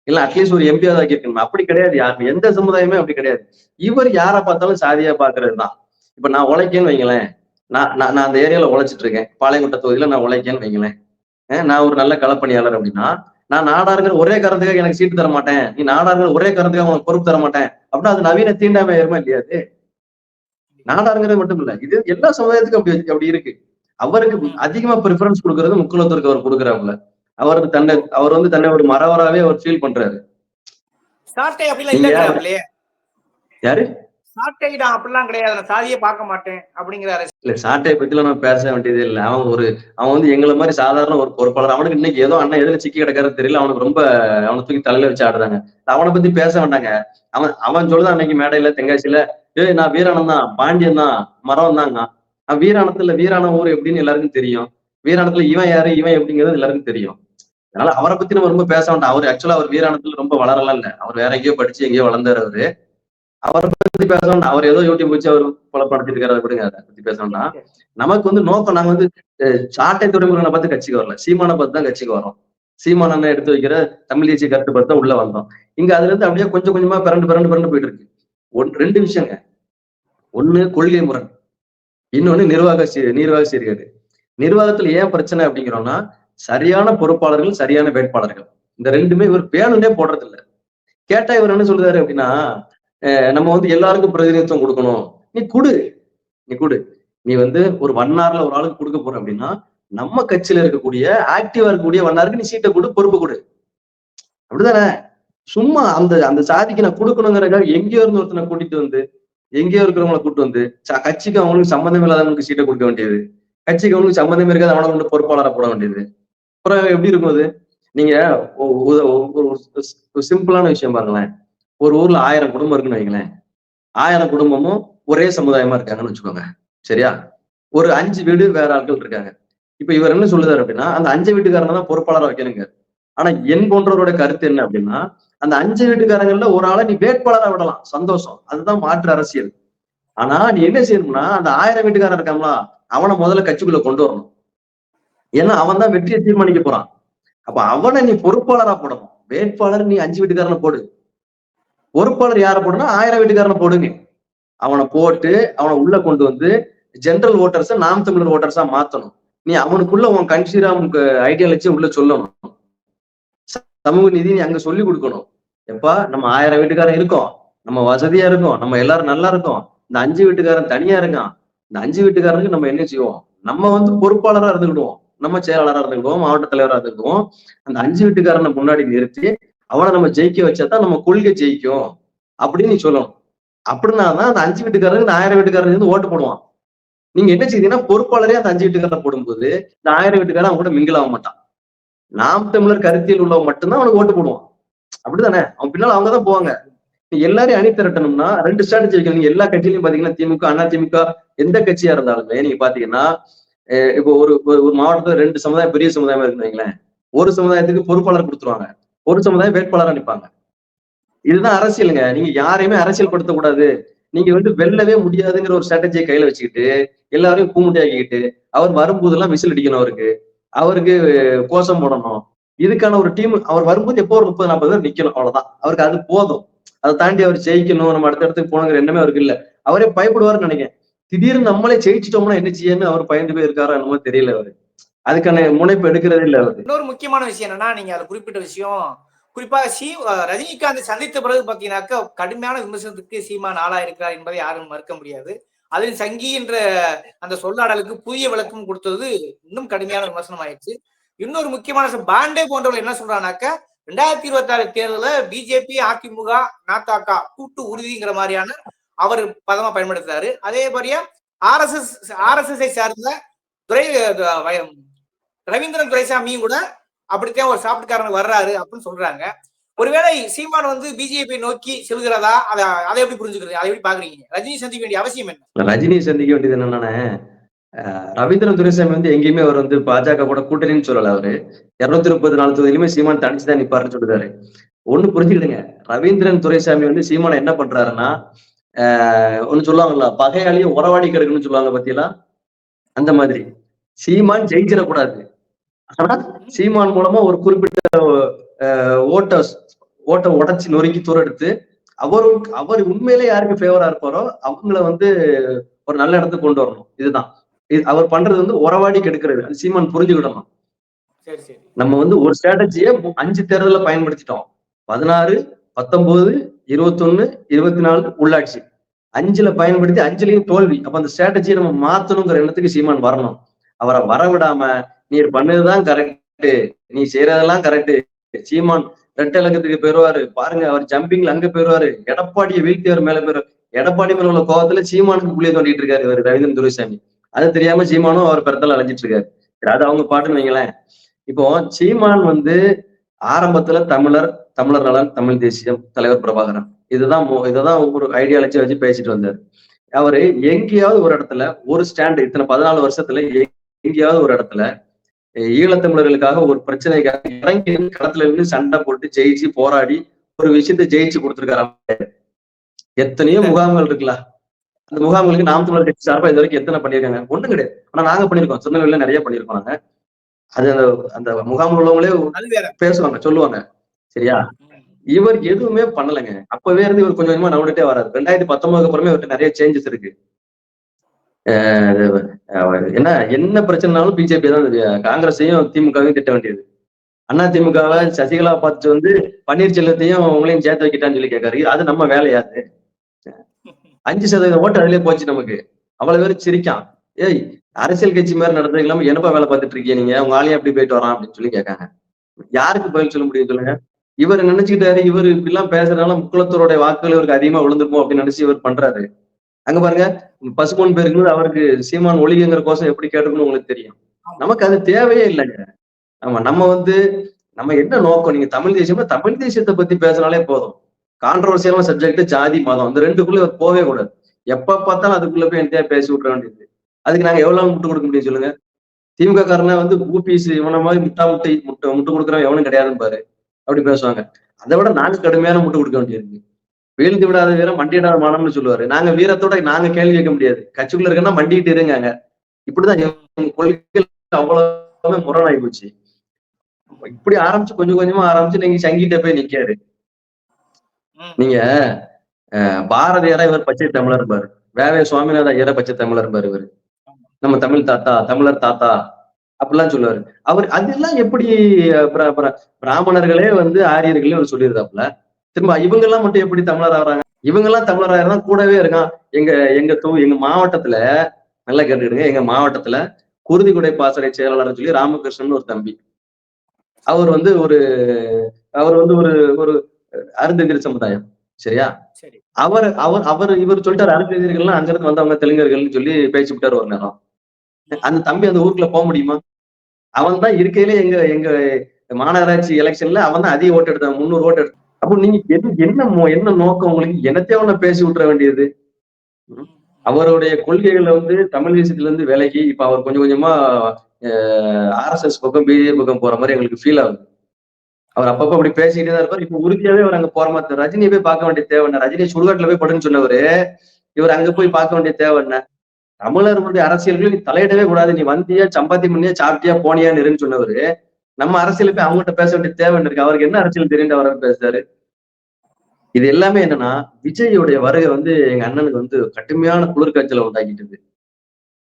இல்ல அட்லீஸ்ட் ஒரு எம்பியாவது ஆக்கியிருக்கணுமே? அப்படி கிடையாது யாரு எந்த சமுதாயமே அப்படி கிடையாது. இவர் யாரை பார்த்தாலும் சாதியா பாக்குறது தான் இப்ப நான் உழைக்கேன்னு வைங்களேன். நான் நான் நான் அந்த ஏரியால உழைச்சிட்டு இருக்கேன். பாளையங்குட்ட தொகுதியில நான் உழைக்கேன்னு வைங்களேன். நான் ஒரு நல்ல களப்பணியாளர் அப்படின்னா நான் நாடாருங்கிற ஒரே காரணத்துக்காக எனக்கு சீட்டு தர மாட்டேன் நீ நாடாருங்கிற ஒரே காரணத்துக்காக உனக்கு பொறுப்பு தர மாட்டேன் அப்படின்னா அது நவீன தீண்டாமை ஏறுமா இல்லையா அது? நாடாருங்கிறது மட்டும் இல்ல இது எல்லா சமுதாயத்துக்கும் அப்படி அப்படி இருக்கு. அவருக்கு அதிகமா ப்ரிஃபரன்ஸ் கொடுக்கறது முக்குலத்திற்கு அவர் கொடுக்குறாப்புல அவருக்கு தன்னை அவர் வந்து தன்னை ஒரு மறவராவே அவர் ஃபீல் பண்றாரு. யாரு? சாட்டைடா அப்படிலாம் கிடையாது. நான் சாதியே பார்க்க மாட்டேன் அப்படிங்கிறாரு இல்ல சாட்டையை பத்தில நம்ம பேச வேண்டியது இல்லை. அவன் ஒரு அவன் வந்து எங்களை மாதிரி சாதாரண ஒரு பொறுப்பாளர். அவனுக்கு இன்னைக்கு ஏதோ அண்ணன் எதுல சிக்கி கிடக்காரு தெரியல. அவனுக்கு ரொம்ப அவனை தூக்கி தலையில வச்சு ஆடுறாங்க. அவனை பத்தி பேச வேண்டாங்க அவன் அவன் சொல்லுதான் அன்னைக்கு மேடையில தெங்காசியில ஏய் நான் வீராணம் தான். பாண்டியன் தான். மரம் தாங்க வீராணத்துல வீராணம் ஊர் எப்படின்னு எல்லாருக்கும் தெரியும். வீராணத்துல இவன் யாரு இவன் எப்படிங்கிறது எல்லாருக்கும் தெரியும். அதனால அவரை பத்தி நம்ம ரொம்ப பேச வேண்டாம். அவர் ஆக்சுவலா அவர் வீராணத்துல ரொம்ப வளரலாம் இல்ல. அவர் வேற எங்கேயோ படிச்சு எங்கேயோ வளர்ந்தாரு அவரு. அவரை பத்தி பேச வேண்டாம் அவர் ஏதோ யூடியூப் வச்சு அவர் பலப்படுத்திட்டு இருக்காரு விடுங்க அதை பத்தி பேச வேண்டாம் நமக்கு வந்து நோக்கம் நாங்க வந்து சாட்டை துறைமுருகனை பார்த்து கட்சிக்கு வரல. சீமானை பார்த்து தான் கட்சிக்கு வரோம். சீமான் அண்ணன் எடுத்து வைக்கிற தமிழ் தேசிய கருத்து பார்த்து தான் உள்ள வந்தோம். இங்க அதுல இருந்து அப்படியே கொஞ்சம் கொஞ்சமா பிறண்டு பிறண்டு பிறண்டு போயிட்டு இருக்கு. ஒன் ரெண்டு விஷயங்க. ஒண்ணு கொள்கை முரண். இன்னொன்னு நிர்வாக நிர்வாக சீர்கேடு. நிர்வாகத்துல ஏன் பிரச்சனை அப்படிங்கிறோம்னா சரியான பொறுப்பாளர்கள் சரியான வேட்பாளர்கள். இந்த ரெண்டுமே இவர் வேணும்னே போடுறது இல்ல கேட்டா இவர் என்ன சொல்றாரு அப்படின்னா நம்ம வந்து எல்லாருக்கும் பிரதிநிதித்துவம் கொடுக்கணும். நீ குடு. நீ குடு. நீ வந்து ஒரு வண்ணார்ல ஒரு ஆளுக்கு கொடுக்க போற அப்படின்னா நம்ம கட்சியில இருக்கக்கூடிய ஆக்டிவா இருக்கக்கூடிய வண்ணாருக்கு நீ சீட்டை கொடு பொறுப்பு கொடு. அப்படிதானே? சும்மா அந்த அந்த சாதிக்கு நான் கொடுக்கணுங்கிறக்காக எங்கேயோ இருந்து ஒருத்தனை கூட்டிட்டு வந்து எங்கேயோ இருக்கிறவங்களை கூட்டு வந்து ச- கட்சிக்கு அவனுக்கு சம்மந்தம் இல்லாதவங்களுக்கு சீட்டை கொடுக்க வேண்டியது. கட்சிக்கு அவனுக்கு சம்மந்தம் இருக்காது அவனை கொண்டு பொறுப்பாளரை போட வேண்டியது. அப்புறம் எப்படி இருக்கும் அது? நீங்க ஒ- ஒ- ஒரு சிம்பிளான விஷயம் பாருங்களேன். ஒரு ஊர்ல ஆயிரம் குடும்பம் இருக்குன்னு வைங்களேன். ஆயிரம் குடும்பமும் ஒரே சமுதாயமா இருக்காங்கன்னு வச்சுக்கோங்க. சரியா? ஒரு அஞ்சு வீடு வேற ஆட்கள் இருக்காங்க. இப்ப இவர் என்ன சொல்லுதாரு அப்படின்னா அந்த அஞ்சு வீட்டுக்காரங்க தான் பொறுப்பாளரா வைக்கணுங்க. ஆனா என் போன்றவரோட கருத்து என்ன அப்படின்னா அந்த அஞ்சு வீட்டுக்காரங்கள்ல ஒரு ஆளை நீ வேட்பாளரா விடலாம். சந்தோஷம். அதுதான் மாற்று அரசியல். ஆனா நீ என்ன செய்யணும்னா அந்த ஆயிரம் வீட்டுக்காரன் இருக்காங்களா அவனை முதல்ல கட்சிக்குள்ள கொண்டு வரணும். ஏன்னா அவன் தான் வெற்றியை தீர்மானிக்க போறான். அப்ப அவனை நீ பொறுப்பாளரா போடணும். வேட்பாளர் நீ அஞ்சு வீட்டுக்காரனை போடு. பொறுப்பாளர் யாரை போடுனா ஆயிரம் வீட்டுக்காரனை போடுங்க. அவனை போட்டு அவனை உள்ள கொண்டு வந்து ஜெனரல் ஓட்டர்ஸை நாம் தமிழர் ஓட்டர்ஸா மாத்தணும். நீ அவனுக்குள்ள உன் கன்சிராம் ஐடியாலஜி உள்ள சொல்லணும். சமூக நீதி நீ அங்க சொல்லி கொடுக்கணும். எப்பா நம்ம ஆயிரம் வீட்டுக்காரன் இருக்கோம். நம்ம வசதியா இருக்கோம். நம்ம எல்லாரும் நல்லா இருக்கோம். இந்த அஞ்சு வீட்டுக்காரன் தனியா இருக்கான். இந்த அஞ்சு வீட்டுக்காரனுக்கு நம்ம என்ன செய்வோம்? நம்ம வந்து பொறுப்பாளரா இருந்துக்கிடுவோம் நம்ம செயலாளரா இருந்துக்கிடுவோம் மாவட்ட தலைவரா இருந்துக்குவோம் அந்த அஞ்சு வீட்டுக்காரனை முன்னாடி நிறுத்தி அவனை நம்ம ஜெயிக்க வச்சாதான் நம்ம கொள்கை ஜெயிக்கும் அப்படின்னு நீ சொல்லணும். அப்படின்னா தான் அந்த அஞ்சு வீட்டுக்காரருக்கு இந்த ஆயிரம் வீட்டுக்காரர் இருந்து ஓட்டு போடுவான். நீங்க என்ன செய்தீங்கன்னா பொறுப்பாளரே அந்த அஞ்சு வீட்டுக்காரரை போடும்போது இந்த ஆயிரம் வீட்டுக்காரன் அவன் கூட மிங்கிள் ஆக மாட்டான். நாம் தமிழர் கருத்தியல் உள்ளவன் மட்டும்தான் அவனுக்கு ஓட்டு போடுவான். அப்படிதானே அவன் பின்னால் அவங்க தான் போவாங்க. நீ எல்லாரையும் அணி திரட்டணும்னா ரெண்டு ஸ்ட்ராட்டஜி வைக்கணும் நீங்க எல்லா கட்சியிலையும் பாத்தீங்கன்னா திமுக அண்ணா திமுக எந்த கட்சியா இருந்தாலுமே நீங்க பாத்தீங்கன்னா இப்போ ஒரு ஒரு ஒரு மாவட்டத்துல ரெண்டு சமுதாயம் பெரிய சமுதாயமா இருக்குன்னு ஒரு சமுதாயத்துக்கு பொறுப்பாளர் கொடுத்துருவாங்க. ஒரு சமுதாயம் வேட்பாளராக நிற்பாங்க இதுதான் அரசியலுங்க. நீங்க யாரையுமே அரசியல் படுத்த கூடாது நீங்க வந்து வெல்லவே முடியாதுங்கிற ஒரு ஸ்ட்ராட்டஜியை கையில வச்சுக்கிட்டு எல்லாரையும் கூமுட்டியாக்கிக்கிட்டு அவர் வரும்போதெல்லாம் விசில் அடிக்கணும் அவருக்கு. அவருக்கு கோஷம் போடணும். இதுக்கான ஒரு டீம் அவர் வரும்போது எப்போ ஒரு முப்பது நாற்பது பேர் நிக்கணும் அவ்வளவுதான். அவருக்கு அது போதும். அதை தாண்டி அவர் ஜெயிக்கணும் நம்ம அடுத்த இடத்துக்கு போகணுங்கிற எண்ணமே அவருக்கு இல்ல. அவரே பயப்படுவாருன்னு நினைக்கிறேன். திடீர்னு நம்மளே ஜெயிச்சிட்டோம்னா என்ன செய்யன்னு அவர் பயந்து போய் என்னமோ தெரியல அவரு. அதுக்கான முனைப்பு எடுக்கிறதே இல்லை அவரு இன்னொரு முக்கியமான விஷயம் என்னன்னா நீங்க அது குறிப்பிட்ட விஷயம். குறிப்பாக சி ரஜினிகாந்த் சந்தித்த பிறகு பார்த்தீங்கன்னாக்கா கடுமையான விமர்சனத்துக்கு சீமான் ஆளா இருக்கிறார் என்பதை யாரும் மறுக்க முடியாது. அதில் சங்கி என்ற அந்த சொல்லாடலுக்கு புதிய விளக்கம் கொடுத்தது இன்னும் கடுமையான விமர்சனம் ஆயிடுச்சு இன்னொரு முக்கியமான பாண்டே போன்றவர்கள் என்ன சொல்றாங்கனாக்கா ரெண்டாயிரத்தி இருபத்தி ஆறு தேர்தலில் பிஜேபி அதிமுக நாத்தாக்கா கூட்டு உறுதிங்கிற மாதிரியான அவர் பதமா பயன்படுத்துறாரு. அதே மாதிரியா ஆர்எஸ்எஸ் ஆர்எஸ்எஸ் சார்ந்த துறை வய- ரவீந்திரன் துரைசாமியும் கூட அப்படித்தான் ஒரு சாப்பிட்டுக்காரன் வர்றாரு அப்படின்னு சொல்றாங்க. ஒருவேளை சீமான் வந்து பிஜேபி நோக்கி செல்கிறதா? அதை அதை எப்படி புரிஞ்சுக்கிறது? அதை எப்படி பாக்குறீங்க? ரஜினி சந்திக்க வேண்டிய அவசியம் என்ன? ரஜினியை சந்திக்க வேண்டியது என்னன்னா ரவீந்திரன் துரைசாமி வந்து எங்கேயுமே அவர் வந்து பாஜக கூட கூட்டணின்னு சொல்லல அவரு. இருநூத்தி முப்பது நாலு தொகுதியிலுமே சீமான் தனிச்சுதான் நிப்பாருன்னு சொல்லுறாரு ஒண்ணு புரிஞ்சுக்கிடுங்க. ரவீந்திரன் துரைசாமி வந்து சீமான என்ன பண்றாருன்னா ஆஹ் ஒண்ணு சொல்லுவாங்கல்ல பகையாளியும் உறவாடி கிடக்குன்னு சொல்லுவாங்க பத்தியெல்லாம் அந்த மாதிரி. சீமான் ஜெயிச்சிடக்கூடாது. சீமான் மூலமா ஒரு குறிப்பிட்ட ஓட்ட ஓட்ட உடைச்சு நொறுக்கி தூரெடுத்து அவரும் அவர் உண்மையிலே யாருக்கு ஃபேவரா இருப்பாரோ அவங்கள வந்து ஒரு நல்ல இடத்துக்கு கொண்டு வரணும். இதுதான். இது அவர் பண்றது வந்து உறவாடி கெடுக்கிறது. அது சீமான் புரிஞ்சுக்கிடணும் நம்ம வந்து ஒரு ஸ்ட்ராட்டஜியை அஞ்சு தேர்தலில் பயன்படுத்திட்டோம். பதினாறு பத்தொன்பது இருபத்தொன்னு இருபத்தி நாலு உள்ளாட்சி. அஞ்சுல பயன்படுத்தி அஞ்சுலயும் தோல்வி. அப்ப அந்த ஸ்ட்ராட்டஜியை நம்ம மாத்தணுங்கிற எண்ணத்துக்கு சீமான் வரணும். அவரை வரவிடாம நீர் பண்ணதுதான் கரெக்ட் நீ செய்யறதெல்லாம் கரெக்ட் சீமான் ரெட்டை இலக்கத்துக்கு போயிருவாரு. பாருங்க அவர் ஜம்பிங்ல அங்க போயிருவாரு. எடப்பாடியை வீழ்த்தி அவர் மேல போயிருவாரு எடப்பாடி மேல உள்ள கோவத்துல சீமானுக்கு புள்ளிய தோண்டிட்டு இருக்காரு இவர் ரவீந்திரன் துரைசாமி. அது தெரியாம சீமானும் அவர் பெருத்தல அலைஞ்சிட்டு இருக்காரு. அது அவங்க பாட்டுன்னு வைங்களேன். இப்போ சீமான் வந்து ஆரம்பத்துல தமிழர் தமிழர் நலன் தமிழ் தேசியம் தலைவர் பிரபாகரன். இதுதான் இதுதான் ஒரு ஐடியாலஜி வச்சு பேசிட்டு வந்தாரு. அவரு எங்கேயாவது ஒரு இடத்துல ஒரு ஸ்டாண்ட் இத்தனை பதினாலு வருஷத்துல எ- எங்கேயாவது ஒரு இடத்துல ஈழத்தமிழர்களுக்காக ஒரு பிரச்சனைக்காக இறங்கி களத்துல இருந்து சண்டை போட்டு ஜெயிச்சு போராடி ஒரு விஷயத்தை ஜெயிச்சு கொடுத்துருக்காரு எத்தனையோ முகாம்கள் இருக்குல்ல. அந்த முகாம்களுக்கு நாம் தமிழர் கட்சி சார்பா இது வரைக்கும் எத்தனை பண்ணியிருக்காங்க? ஒண்ணும் கிடையாது. ஆனா நாங்க பண்ணியிருக்கோம். திருநெல்வேலியில நிறைய பண்ணியிருக்கோம் நாங்க. அது அந்த அந்த முகாம் உள்ளவங்களே பேசுவாங்க சொல்லுவாங்க. சரியா. இவர் எதுவுமே பண்ணலைங்க. அப்பவே இருந்து இவர் கொஞ்சம் கொஞ்சமா நவண்டுட்டே வராரு. ரெண்டாயிரத்தி பத்தொன்பதுக்கு அப்புறமே இவர்கிட்ட நிறைய சேஞ்சஸ் இருக்கு. என்ன என்ன பிரச்சனைனாலும் பிஜேபி தான் காங்கிரஸையும் திமுகவையும் திட்ட வேண்டியது. அண்ணா திமுகவை சசிகலா பார்த்து வந்து பன்னீர்செல்வத்தையும் உங்களையும் சேர்த்து வைக்கிட்டான்னு சொல்லி கேட்காரு அது நம்ம வேலையாது அஞ்சு சதவீதம் ஓட்டு அதுலயே போச்சு நமக்கு. அவ்வளவு பேர் சிரிக்கான். ஏய் அரசியல் கட்சி மாதிரி நடந்தது இல்லாம என்னப்பா வேலை பார்த்துட்டு இருக்கீங்க நீங்க? உங்க ஆளையும் அப்படி போயிட்டு வரான் அப்படின்னு சொல்லி கேட்காங்க. யாருக்கு பதில் சொல்ல முடியும் சொல்லுங்க? இவர் நினைச்சுக்கிட்டாரு இவர் இப்படி எல்லாம் பேசுறதுனால முக்குளத்தோருடைய வாக்குகள் இவருக்கு அதிகமா விழுந்துருப்போம் அப்படின்னு நினைச்சு இவர் பண்றாரு. அங்க பாருங்க பசுமன் பேருக்கு அவருக்கு சீமான் ஒளிகங்கிற கோஷம் எப்படி கேட்டுக்கணும் உங்களுக்கு தெரியும். நமக்கு அது தேவையே இல்லைங்க. ஆமா நம்ம வந்து நம்ம என்ன நோக்கம்? நீங்க தமிழ் தேசியம்னா தமிழ் தேசியத்தை பத்தி பேசினாலே போதும். கான்ட்ரவர்சியலான சப்ஜெக்ட் ஜாதி மதம். அந்த ரெண்டுக்குள்ள போவே கூடாது. எப்ப பார்த்தாலும் அதுக்குள்ள போய் என்னத்தையா பேசி விட்டுற வேண்டியது. அதுக்கு நாங்க எவ்வளவு முட்டு கொடுக்க முடியும் சொல்லுங்க? திமுக காரனை வந்து ஊபிஸ் இவன மாதிரி முட்டா முட்டை முட்டை முட்டு கொடுக்குறவன் எவனும் கிடையாதுன்னு பாரு அப்படி பேசுவாங்க. அதை விட நாங்க கடுமையான முட்டு கொடுக்க வேண்டியிருக்கு வீழ்ந்து விடாத வீரம் மண்டியிடாத மானம்னு சொல்லுவாரு. நாங்க வீரத்தோட நாங்க கேள்வி கேட்க முடியாது. கட்சிக்குள்ள இருக்கன்னா மண்டிக்கிட்டு இருங்க இப்படிதான் கொள்கைகள் அவ்வளவு முரணாகி போச்சு. இப்படி ஆரம்பிச்சு கொஞ்சம் கொஞ்சமா ஆரம்பிச்சு நீங்க சங்கிட்ட போய் நிக்காரு. நீங்க பாரதியாரா இவர் பச்சை தமிழர் பாரு. வேவே சுவாமிநாத ஐயரா பச்சை தமிழர் பாரு இவர். நம்ம தமிழ் தாத்தா தமிழர் தாத்தா அப்படிலாம் சொல்லுவாரு. அவர் அதெல்லாம் எப்படி பிராமணர்களே வந்து ஆரியர்களே அவர் சொல்லியிருந்தாப்புல திரும்ப இவங்க எல்லாம் மட்டும் எப்படி தமிழர் ஆகுறாங்க? இவங்க எல்லாம் தமிழர் ஆகிறதா கூடவே இருக்கான் எங்க எங்க தொ எங்க மாவட்டத்துல நல்லா கேட்டுக்கிடுங்க. எங்க மாவட்டத்துல குருதிக்குடை பாசறை செயலாளர் சொல்லி ராமகிருஷ்ணன் ஒரு தம்பி. அவர் வந்து ஒரு அவர் வந்து ஒரு ஒரு அருந்ததிர் சமுதாயம். சரியா? சரி. அவர் அவர் அவர் இவர் சொல்லிட்டாரு அருந்ததிர்கள்லாம் அங்கிருந்து வந்தவங்க தெலுங்கர்கள்னு சொல்லி பேசி விட்டாரு ஒரு நேரம். அந்த தம்பி அந்த ஊருக்குள்ள போக முடியுமா? அவன் தான் இருக்கையிலே எங்க எங்க மாநகராட்சி எலெக்ஷன்ல அவன் தான் அதிக ஓட்டு எடுத்தான். முந்நூறு ஓட்டு எடுத்தான். அப்போ நீங்க என்ன என்ன என்ன நோக்கம் உங்களுக்கு? என்னத்தையும் அவனை பேசி விட்டுற வேண்டியது? அவருடைய கொள்கைகளை வந்து தமிழ் தேசத்துல இருந்து விலகி இப்ப அவர் கொஞ்சம் கொஞ்சமா ஆர்எஸ்எஸ் பக்கம் பிஜேபி பக்கம் போற மாதிரி எங்களுக்கு ஃபீல் ஆகுது. அவர் அப்பப்ப அப்படி பேசிக்கிட்டே தான் இருப்பார். இப்ப உறுதியாவே அவர் அங்க போற மாதிரி ரஜினியை போய் பார்க்க வேண்டிய தேவை என்ன? ரஜினி சுடுகாட்டுல போய் படுன்னு சொன்னவரு இவர் அங்க போய் பார்க்க வேண்டிய தேவை என்ன? தமிழர்களுடைய அரசியல்கள் நீ தலையிடவே கூடாது. நீ வந்தியா சம்பாத்தி பண்ணியா சாப்பிட்டியா போனியான்னு இருன்னு சொன்னவரு நம்ம அரசியல் போய் அவங்ககிட்ட பேச வேண்டிய தேவை என்ன இருக்கு? அவருக்கு என்ன அரசியல் தெரியும் அவர் பேசுறாரு? இது எல்லாமே என்னன்னா விஜயோடைய வருகை வந்து எங்க அண்ணனுக்கு வந்து கடுமையான குளிர்காய்ச்சலை உண்டாக்கிட்டது.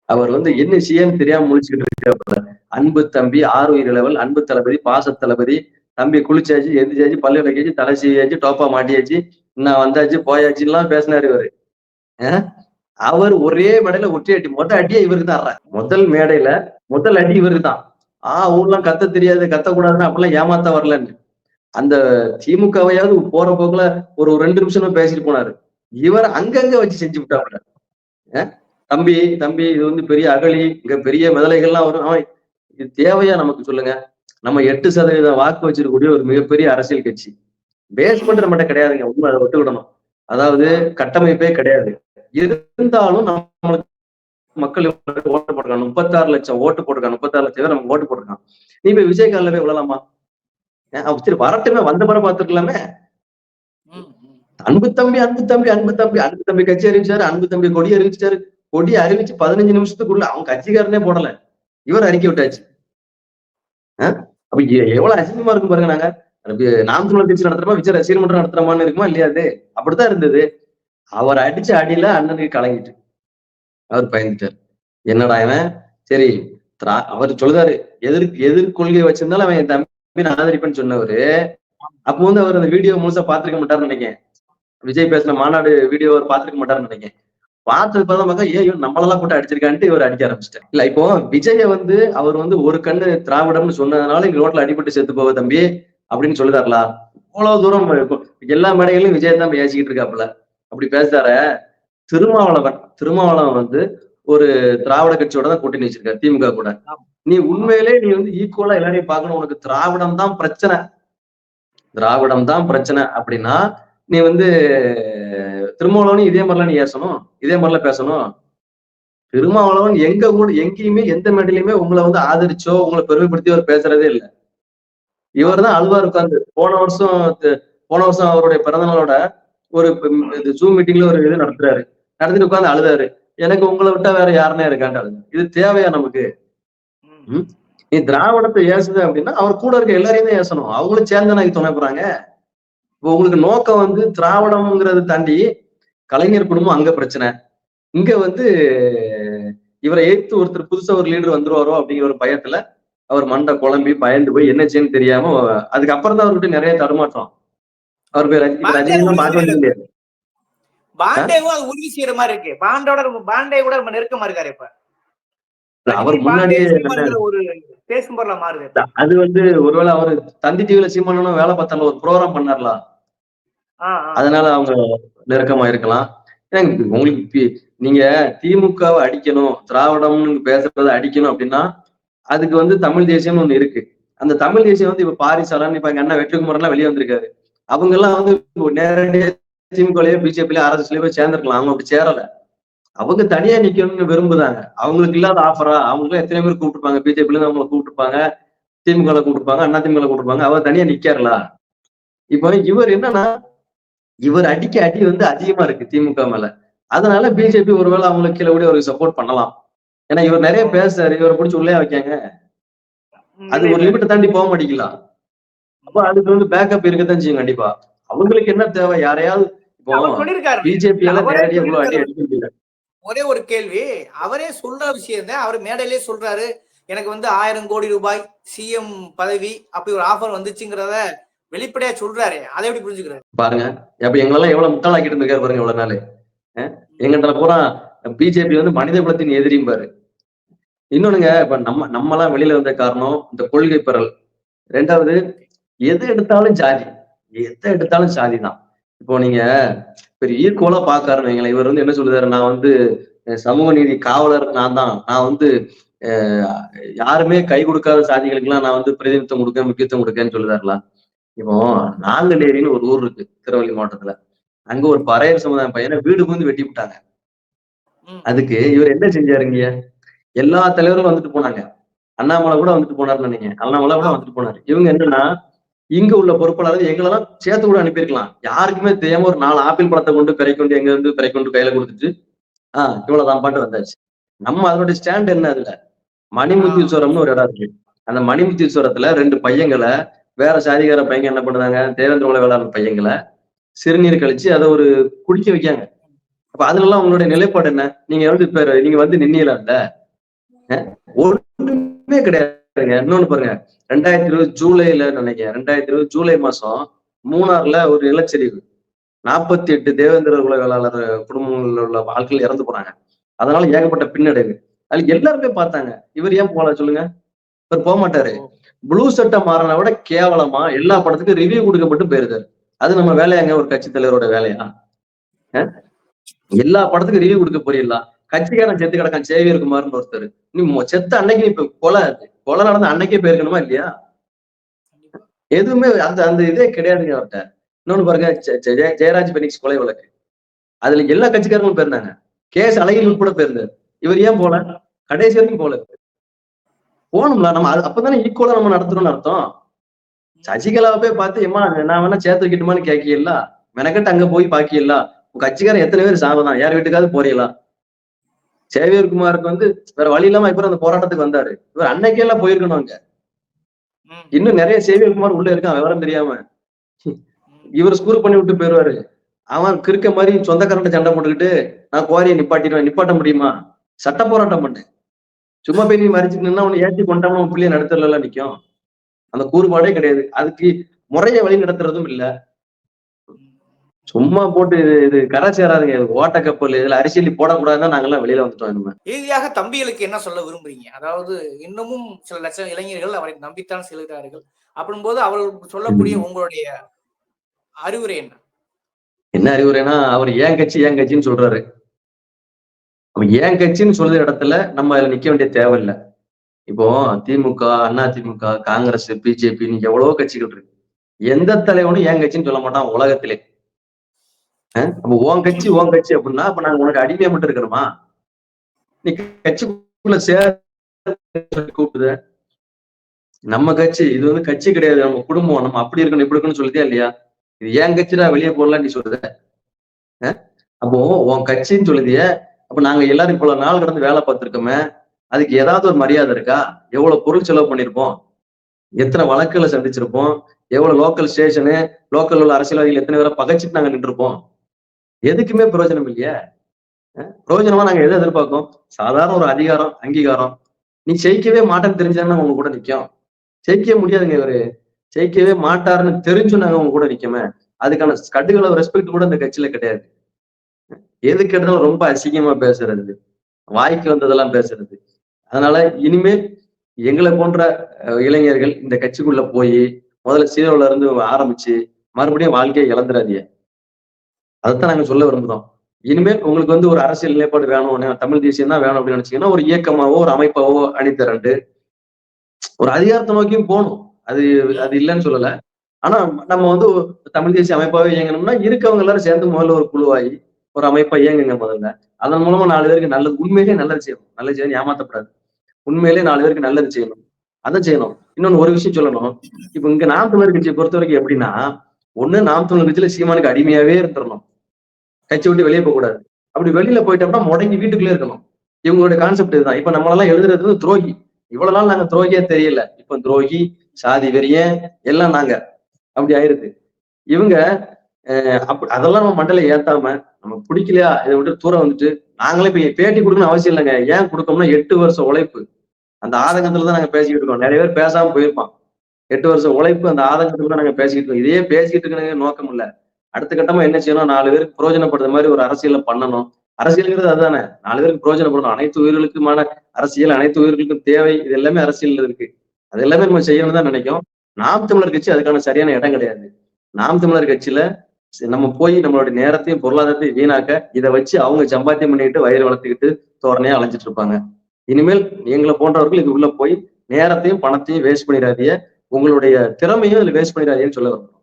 அவர் வந்து என்ன செய்யன்னு தெரியாம முடிச்சுக்கிட்டு இருக்காப்புல அன்பு தம்பி ஆறுயிர் லெவல் அன்பு தளபதி பாச தளபதி தம்பி குளிச்சாச்சு எந்திரிச்சாச்சு பல்லு விளக்கியாச்சு தலை செய்யாச்சு டோப்பா மாட்டியாச்சு நான் வந்தாச்சு போயாச்சுலாம் பேசினாரு இவரு. அவர் ஒரே மேடையில ஒற்றை அடி மொத்த அடியே இவருக்கு தான் முதல் மேடையில முதல் அடி இவருக்கு தான் ஆஹ் ஊர்லாம் கத்த தெரியாது கத்தக்கூடாதுன்னு அப்படிலாம் ஏமாத்த வரலன்னு. அந்த திமுகவையாவது போற போக்குல ஒரு ரெண்டு நிமிஷம் பேசிட்டு போனாரு. இவர் அங்கங்க வச்சு செஞ்சு விட்டாங்க தம்பி தம்பி இது வந்து பெரிய அகழி இங்க பெரிய முதலைகள்லாம் வரும். அவன் இது தேவையா நமக்கு சொல்லுங்க? நம்ம எட்டு சதவீதம் வாக்கு வச்சிருக்கக்கூடிய ஒரு மிகப்பெரிய அரசியல் கட்சி. பேஸ்மெண்ட் நம்மகிட்ட கிடையாதுங்க உண்மை அதை ஒத்துக்கிடணும். அதாவது கட்டமைப்பே கிடையாது. இருந்தாலும் நம்மளுக்கு மக்கள் ஓட்டு போட்டிருக்காங்க. முப்பத்தாறு லட்சம் ஓட்டு போட்டிருக்காங்க. முப்பத்தாறு லட்சம் பேர் நமக்கு ஓட்டு போட்டிருக்கான் நீ போய் விஜய் காலில் போய் விழலாமா? சரி வரட்டுமே வந்த பிறகு பார்த்துருக்கலாமே. அன்பு தம்பி அன்பு தம்பி அன்பு தம்பி அன்பு தம்பி கட்சி அறிவிச்சாரு அன்பு தம்பி கொடி அறிவிச்சாரு. கொடி அறிவிச்சு பதினஞ்சு நிமிஷத்துக்குள்ள அவன் கட்சிக்காரனே போடல. இவர் அறிக்கை விட்டாச்சு? அப்ப எவ்வளவு அசிங்கமா இருக்கும் பாருங்க நாங்க. நாம் தமிழர் கட்சி நடத்துறோமா விஜய் ரசிகர் மன்றம் நடத்துறோமான்னு இருக்குமா இல்லையா அது? அப்படித்தான் இருந்தது. அவர் அடிச்ச அடியில அண்ணனுக்கு கலங்கிட்டு. அவர் பயந்துட்டார். என்னடா இவன்? சரி அவர் சொல்லுதாரு எதிர் எதிர் கொள்கையை வச்சிருந்தாலும் அவன் தம்பி ஆதரிப்பேன்னு சொன்னவரு. அப்போ வந்து அவர் அந்த வீடியோ முழுசா பாத்திருக்க மாட்டாருன்னு நினைக்கிறேன். விஜய் பேசின மாநாடு வீடியோ அவர் பாத்திருக்க மாட்டாருன்னு நினைக்கிறேன். பார்த்தது பார்த்தா பார்த்தா ஏன் இவன் நம்மளெல்லாம் போட்டு அடிச்சிருக்கான்ட்டு இவர் அடிக்க ஆரம்பிச்சிட்டேன் இல்ல இப்போ விஜய வந்து அவர் வந்து ஒரு கண்ணு திராவிடம்னு சொன்னதுனால இங்க ரோட்ல அடிபட்டு செத்து போவ தம்பி அப்படின்னு சொல்லுதாருலா? இவ்வளவு தூரம் எல்லா மேடைகளிலும் விஜய் தான் பேசிக்கிட்டு இருக்காப்புல. அப்படி பேசுறார. திருமாவளவன் திருமாவளவன் வந்து ஒரு திராவிட கட்சியோட தான் கூட்டணி வச்சிருக்காரு திமுக கூட. நீ உண்மையிலே நீ வந்து ஈக்குவலா எல்லாரையும் பார்க்கணும். உனக்கு திராவிடம் தான் பிரச்சனை. திராவிடம் தான் பிரச்சனை அப்படின்னா நீ வந்து திருமாவளவனும் இதே மாதிரிலாம் நீ ஏசணும். இதே மாதிரிலாம் பேசணும். திருமாவளவன் எங்க கூட எங்கேயுமே எந்த மேடையிலுமே உங்களை வந்து ஆதரிச்சோ உங்களை பெருமைப்படுத்தி அவர் பேசுறதே இல்லை. இவர் தான் அழுவா உட்கார்ந்து போன வருஷம் போன வருஷம் அவருடைய பிறந்தநாளோட ஒரு ஜூம் மீட்டிங்ல ஒரு இது நடத்துறாரு. நடத்திட்டு உட்காந்து அழுதாரு. எனக்கு உங்களை விட்டா வேற யாருன்னே இருக்காண்டு அழுது இது தேவையா நமக்கு? நீ திராவிடத்தை ஏசுது அப்படின்னா அவர் கூட இருக்க எல்லாரையும் தான் ஏசணும். அவங்களும் சேர்ந்து எனக்கு துணை போறாங்க. இப்போ உங்களுக்கு நோக்கம் வந்து திராவிடம்ங்கிறது தாண்டி கலைஞர் குடும்பம் அங்க பிரச்சனை. இங்க வந்து இவரை ஏத்து ஒருத்தர் புதுசா ஒரு லீடர் வந்துருவாரோ அப்படிங்கிற ஒரு பயத்துல அவர் மண்டை குழம்பி பயந்து போய் என்ன செய்யன்னு தெரியாம அதுக்கப்புறம் தான் அவர்கிட்ட நிறைய தடுமாற்றம். அவர் போய் ரஜினி பார்க்க முடியாது பாண்டேவும் அது உறுதி செய்யற மாதிரி இருக்கு. பாண்டோட பாண்டே கூட ரொம்ப நெருக்கமா இருக்காரு இப்ப. அவர் முன்னாடியே. அது வந்து ஒருவேளை அவர் தந்தி டிவில சீமானும் வேலை பார்த்தால ஒரு ப்ரோக்ராம் பண்ணார்லாம். அதனால அவங்க நெருக்கமா இருக்கலாம். உங்களுக்கு நீங்க திமுகவை அடிக்கணும் திராவிடம்னு பேசுறத அடிக்கணும் அப்படின்னா அதுக்கு வந்து தமிழ் தேசியம்னு ஒண்ணு இருக்கு. அந்த தமிழ் தேசியம் வந்து இப்ப பாரிசாலன் இப்ப எங்க அண்ணா வெற்றிக்குமார் எல்லாம் வெளியே வந்திருக்காரு. அவங்க எல்லாம் வந்து இப்போ நேரடியா திமுகலயோ பிஜேபிலயோ ஆர்எஸ்எஸ்லயோ போய் சேர்ந்திருக்கலாம். அவங்க அப்படி சேரல. அவங்க தனியா நிக்கணும்னு விரும்புதாங்க அவங்களுக்கு இல்லாத ஆஃபரா அவங்களுக்கு எத்தனை பேர் கூப்பிட்டுருப்பாங்க? பிஜேபில இருந்து அவங்களை கூப்பிட்டுருப்பாங்க. திமுக கூப்பிட்டுருப்பாங்க. அண்ணா திமுக கூப்பிட்டுருப்பாங்க. அவர் தனியா நிக்காருல இப்போ இவர் என்னன்னா இவர் அடிக்க அடி வந்து அதிகமா இருக்கு திமுக மேல. அதனால பிஜேபி ஒருவேளை அவங்களுக்கு கீழே கூட அவருக்கு சப்போர்ட் பண்ணலாம். ஏன்னா இவர் நிறைய பேசுறாரு. இவரை பிடிச்சி உள்ளே வைக்காங்க. அது ஒரு இல்ல. லிமிட் தாண்டி போக மாட்டேங்கலாம் அப்ப அதுக்கு வந்து பேக்கப் இருக்கத்தான் செய்யும் கண்டிப்பா. அவங்களுக்கு என்ன தேவை? யாரையாவது இப்போ பிஜேபி எல்லாம் நேரடியா அடி. அடிக்க முடியல. ஒரே ஒரு கேள்வி. அவரே சொல்ற விஷயம் தான் அவர் மேடையிலே சொல்றாரு. எனக்கு வந்து ஆயிரம் கோடி ரூபாய் சிஎம் பதவி அப்படி ஒரு ஆஃபர் வந்துச்சுங்கிறத வெளிப்படையா சொல்றாரு. அதை எப்படி புரிஞ்சுக்கிறாரு? பாருங்க. அப்ப எங்களெல்லாம் எவ்வளவு முட்டாளாக்கிட்டு இருக்காரு பாருங்க இவ்வளவு நாள். எங்கிட்ட பூரா பிஜேபி வந்து மனித குலத்தின் எதிரியும் பாரு. இன்னொன்னுங்க இப்ப நம்ம நம்மலாம் வெளியில வந்த காரணம் இந்த கொள்கை பெறல் ரெண்டாவது எது எடுத்தாலும் ஜாதி. எதை எடுத்தாலும் ஜாதி தான். இப்போ நீங்க பெரிய ஈர்க்கோலா பாக்காருன்னு வைங்களேன். இவர் வந்து என்ன சொல்லுதாரு நான் வந்து சமூக நீதி காவலர் நான் தான். நான் வந்து யாருமே கை கொடுக்காத சாதிகளுக்கெல்லாம் நான் வந்து பிரதிநிதித்துவம் கொடுக்க முக்கியத்துவம் கொடுக்கேன்னு சொல்லுதாருல? இப்போ நாங்குநேரின்னு ஒரு ஊர் இருக்கு திருவள்ளி மாவட்டத்துல. அங்க ஒரு பறையர் சமுதாயம் பையனை வீடு வந்து வெட்டி விட்டாங்க. அதுக்கு இவர் என்ன செஞ்சாருங்க எல்லா தலைவரும் வந்துட்டு போனாங்க. அண்ணாமலை கூட வந்துட்டு போனாருன்னு நினைக்கிறேன். அண்ணாமலை கூட வந்துட்டு போனாரு. இவங்க என்னன்னா இங்க உள்ள பொறுப்பாளர்கள் எங்களெல்லாம் சேர்த்து கூட அனுப்பியிருக்கலாம். யாருக்குமே தெரியாம ஒரு நாலு ஆப்பிள் பழத்தை கொண்டு பிறை கொண்டு எங்க இருந்து பிறை கொண்டு கையில கொடுத்துட்டு ஆஹ் இவ்வளவுதான் பாட்டு வந்தாச்சு. நம்ம அதனுடைய ஸ்டாண்ட் என்ன அதுல? மணிமுத்தீஸ்வரம்னு ஒரு இடம் இருக்கு. அந்த மணிமுத்தீஸ்வரத்துல ரெண்டு பையங்களை வேற சாதிகார பையங்க என்ன பண்ணுறாங்க? தேவேந்திர உலக விளையாடுற பையங்களை சிறுநீர் கழிச்சு அதை ஒரு குடிக்க வைக்காங்க அப்ப அதுல எல்லாம் உங்களுடைய நிலைப்பாடு என்ன? நீங்க வந்து இப்ப நீங்க வந்து நின்னீங்களான்ல ஒண்ணுமே கிடையாதுங்க. இன்னொன்னு பாருங்க. ரெண்டாயிரத்தி இருபது ஜூலைல நினைக்கிறேன். ரெண்டாயிரத்தி இருபது ஜூலை மாசம் மூணாறுல ஒரு நிலச்சரிவு. நாற்பத்தி எட்டு தேவேந்திர உலக குடும்பங்களில் குடும்பங்கள்ல உள்ள ஆட்கள் இறந்து போறாங்க அதனால ஏகப்பட்ட பின்னடைவு. அதுல எல்லாருமே பார்த்தாங்க. இவர் ஏன் போகல சொல்லுங்க? இவர் போக மாட்டாரு. ப்ளூ சட்டை மாறின விட கேவலமா எல்லா படத்துக்கும் ரிவ்யூ கொடுக்கப்பட்டு போயிருக்காரு. அது நம்ம வேலையாங்க ஒரு கட்சி தலைவரோட வேலையா? எல்லா படத்துக்கும் ரிவ்யூ கொடுக்க போறீங்களா? கட்சிக்காரன் செத்து கிடக்கான். சேவியர் குமார்னு ஒருத்தர். நீ செத்த அன்னைக்கு இப்ப கொலை அது. கொலை நடந்த அன்னைக்கே போயிருக்கணுமா இல்லையா? எதுவுமே அந்த அந்த இதே கிடையாதுங்க அவர்கிட்ட. இன்னொன்னு பாருங்க ஜெயராஜ் பெனிக்ஸ் கொலை வழக்கு. அதுல எல்லா கட்சிக்காரங்களும் போயிருந்தாங்க. கேஸ் அழகில் உட்பட போயிருந்தாரு. இவர் ஏன் போல? கடைசி வரைக்கும் போல. போகணும்ல நம்ம அப்பதானே ஈக்குவலா நம்ம நடத்துறோம்னு அர்த்தம். சசிகலாவை போய் பார்த்து எம்மா நான் வேணா சேர்த்து வைக்கட்டுமான்னு கேட்கல மெனக்கட்டு அங்க போய் பாக்கியல உங்க கட்சிக்காரன் எத்தனை பேர் சாவதான்? யார் வீட்டுக்காவது போறீங்களா? சேவியர் குமாருக்கு வந்து வேற வழி இல்லாம இப்ப அந்த போராட்டத்துக்கு வந்தாரு. இவர் அன்னைக்கே எல்லாம் போயிருக்கணும் அங்க. இன்னும் நிறைய சேவியர் குமார் உள்ள இருக்கான் விவரம் தெரியாம. இவர் ஸ்கூர் பண்ணி விட்டு போயிருவாரு. அவன் கிறுக்க மாதிரி சொந்தக்காரன்ட்ட சண்டை போட்டுக்கிட்டு நான் குவாரியை நிப்பாட்டிடுவேன் நிப்பாட்ட முடியுமா? சட்ட போராட்டம் பண்ணு. சும்மா போய் நீ மறிச்சுட்டு நின்னா உன்னை ஏற்றி கொண்டாம உன் பிள்ளைய நடத்துறதுல நிக்கும். அந்த கூறுபாடே கிடையாது. அதுக்கு முறைய வழி நடத்துறதும் இல்ல. சும்மா போட்டு இது இது கரை சேராதுங்க. ஓட்ட கப்பல் இதுல அரசியல் போடக்கூடாதுன்னு நாங்கெல்லாம் வெளியில வந்துட்டோம் நம்ம இறுதியாக தம்பிகளுக்கு என்ன சொல்ல விரும்புறீங்க? அதாவது இன்னமும் சில லட்சம் இளைஞர்கள் அவரை நம்பித்தான் செல்கிறார்கள். அப்படின்போது அவர்களுக்கு சொல்லக்கூடிய உங்களுடைய அறிவுரை என்ன? என்ன அறிவுரைனா அவர் ஏன் கட்சி ஏன் கட்சின்னு சொல்றாரு. அவன் ஏன் கட்சின்னு சொல்ற இடத்துல நம்ம அதுல நிக்க வேண்டிய தேவையில்லை. இப்போ திமுக அண்ணா திமுக காங்கிரஸ் பிஜேபி எவ்வளவோ கட்சிகள் இருக்கு. எந்த தலைவனும் ஏன் கட்சின்னு சொல்ல மாட்டான் உலகத்திலே. அப்ப உன் கட்சி உன் கட்சி அப்படின்னா அப்ப நாங்க உனக்கு அடிமையா மட்டும் இருக்கிறோமா நீ கட்சிக்குள்ள சேர கூப்பிடுத. நம்ம கட்சி இது வந்து கட்சி கிடையாது. நம்ம குடும்பம் நம்ம அப்படி இருக்கணும் இப்படி இருக்கணும்னு சொல்லிட்டே இல்லையா? இது ஏன் கட்சிடா வெளியே போடலாம் நீ சொல்லுத. அப்போ உன் கட்சின்னு சொல்லுதிய அப்ப நாங்க எல்லாரும் இவ்வளவு நாள் கடந்து வேலை பார்த்திருக்கோமே அதுக்கு ஏதாவது ஒரு மரியாதை இருக்கா? எவ்வளவு பொருள் செலவு பண்ணிருப்போம்? எத்தனை வழக்குகளை சந்திச்சிருப்போம்? எவ்வளவு லோக்கல் ஸ்டேஷனு லோக்கல் உள்ள அரசியல்வாதிகள் எத்தனை பேரை பகைச்சிட்டு நாங்க நின்றுருப்போம்? எதுக்குமே பிரயோஜனம் இல்லையே? பிரயோஜனமா நாங்க எதை எதிர்பார்க்கோம் சாதாரண ஒரு அதிகாரம் அங்கீகாரம். நீ ஜெயிக்கவே மாட்டேன்னு தெரிஞ்சாங்கன்னா உங்க கூட நிற்கும் ஜெயிக்கவே முடியாதுங்க இவரு. ஜெயிக்கவே மாட்டாருன்னு தெரிஞ்சும் நாங்க உங்க கூட நிக்கமே. அதுக்கான கட்டுகளை ரெஸ்பெக்ட் கூட இந்த கட்சியில கிடையாது. எதுக்கு எடுத்தாலும் ரொம்ப அசிங்கமா பேசுறது. வாய்க்கு வந்ததெல்லாம் பேசுறது. அதனால இனிமேல் எங்களை போன்ற இளைஞர்கள் இந்த கட்சிக்குள்ள போய் முதல்ல சீரோல இருந்து ஆரம்பிச்சு மறுபடியும் வாழ்க்கையை இழந்துடாதீங்க அதைத்தான் நாங்க சொல்ல விரும்புகிறோம் இனிமேல் உங்களுக்கு வந்து ஒரு அரசியல் நிலைப்பாடு வேணும் தமிழ் தேசியம் தான் வேணும் அப்படின்னு நினைச்சீங்கன்னா ஒரு இயக்கமாவோ ஒரு அமைப்பாவோ அணித்தரண்டு ஒரு அதிகாரத்தை நோக்கியும் போகணும். அது அது இல்லைன்னு சொல்லல. ஆனா நம்ம வந்து தமிழ் தேசிய அமைப்பாவே இயங்கணும்னா இருக்கவங்க எல்லாரும் சேர்ந்து முதல்ல ஒரு குழுவாகி ஒரு அமைப்பா இயங்குங்க முதல்ல. அதன் மூலமா நாலு பேருக்கு நல்லது உண்மையிலேயே நல்லது செய்யணும். நல்லது செய்யணும் ஏமாத்தப்படாது. உண்மையிலேயே நாலு பேருக்கு நல்லது செய்யணும். அதை செய்யணும். இன்னொன்னு ஒரு விஷயம் சொல்லணும். இப்ப இங்க நாம் தமிழர் கட்சியை பொறுத்த வரைக்கும் எப்படின்னா ஒண்ணு நாம் தமிழர் கட்சியில சீமானுக்கு அடிமையாவே இருந்துடணும் கட்சி விட்டு வெளியே போகக்கூடாது. அப்படி வெளியில போயிட்டோம்னா முடங்கி வீட்டுக்குள்ளே இருக்கணும். இவங்களோட கான்செப்ட் இதுதான். இப்ப நம்மளெல்லாம் எழுதுறது வந்து துரோகி. இவ்வளவு நாள் நாங்க துரோகியே தெரியல. இப்ப துரோகி சாதி வெறியன் எல்லாம் நாங்க. அப்படி ஆயிருது இவங்க அஹ் அதெல்லாம் நம்ம மண்டல ஏத்தாம நம்ம பிடிக்கலையா? இதை விட்டு தூரம் வந்துட்டு நாங்களே இப்ப பேட்டி கொடுக்கணும் அவசியம் இல்லைங்க. ஏன் கொடுக்கோம்னா எட்டு வருஷம் உழைப்பு. அந்த ஆதங்கத்துல தான் நாங்க பேசிக்கிட்டு இருக்கோம். நிறைய பேர் பேசாம போயிருப்பான். எட்டு வருஷம் உழைப்பு அந்த ஆதங்கத்துல தான் நாங்க பேசிக்கிட்டு இருக்கோம். இதே பேசிக்கிட்டு இருக்கிற நோக்கம் இல்லை. அடுத்த கட்டமா என்ன செய்யணும்? நாலு பேருக்கு பிரயோஜனப்படுற மாதிரி ஒரு அரசியலை பண்ணணும். அரசியல்ங்கிறது அதுதானே. நாலு பேருக்கு பிரயோஜனப்படணும். அனைத்து உயிர்களுக்குமான அரசியல் அனைத்து உயிர்களுக்கும் தேவை. இது எல்லாமே அரசியல் இருக்கு. அது எல்லாமே நம்ம செய்யணும்னு தான் நினைக்கும் நாம் தமிழர் கட்சி அதுக்கான சரியான இடம் கிடையாது. நாம் தமிழர் கட்சியில நம்ம போய் நம்மளுடைய நேரத்தையும் பொருளாதாரத்தையும் வீணாக்க இதை வச்சு அவங்க சம்பாத்தியம் பண்ணிட்டு வயிறு வளர்த்துக்கிட்டு தோரணையா அழைஞ்சிட்டு இருப்பாங்க. இனிமேல் எங்களை போன்றவர்கள் இது உள்ள போய் நேரத்தையும் பணத்தையும் வேஸ்ட் பண்ணிடாதீங்க. உங்களுடைய திறமையும் இதுல வேஸ்ட் பண்ணிடாதீங்கன்னு சொல்ல வரணும்.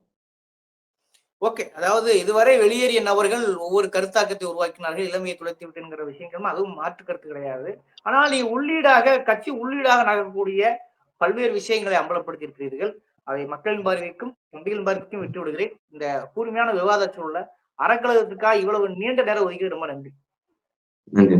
ஓகே அதாவது இதுவரை வெளியேறிய நபர்கள் ஒவ்வொரு கருத்தாக்கத்தை உருவாக்கினார்கள் இளமையை துளைத்து விட்டுங்கிற விஷயங்களும் அதுவும் மாற்று கருத்து கிடையாது. ஆனால் நீ உள்ளீடாக கட்சி உள்ளீடாக நகரக்கூடிய பல்வேறு விஷயங்களை அம்பலப்படுத்தி இருக்கிறீர்கள் அதை மக்களின் பார்வைக்கும் தொண்டிகளின் பார்வைக்கும் விட்டு விடுகிறேன். இந்த கூர்மையான விவாதத்தில் உள்ள அறக்கழகத்துக்காக இவ்வளவு நீண்ட நேரம் ஒதுக்கி ரொம்ப நன்றி. நன்றி.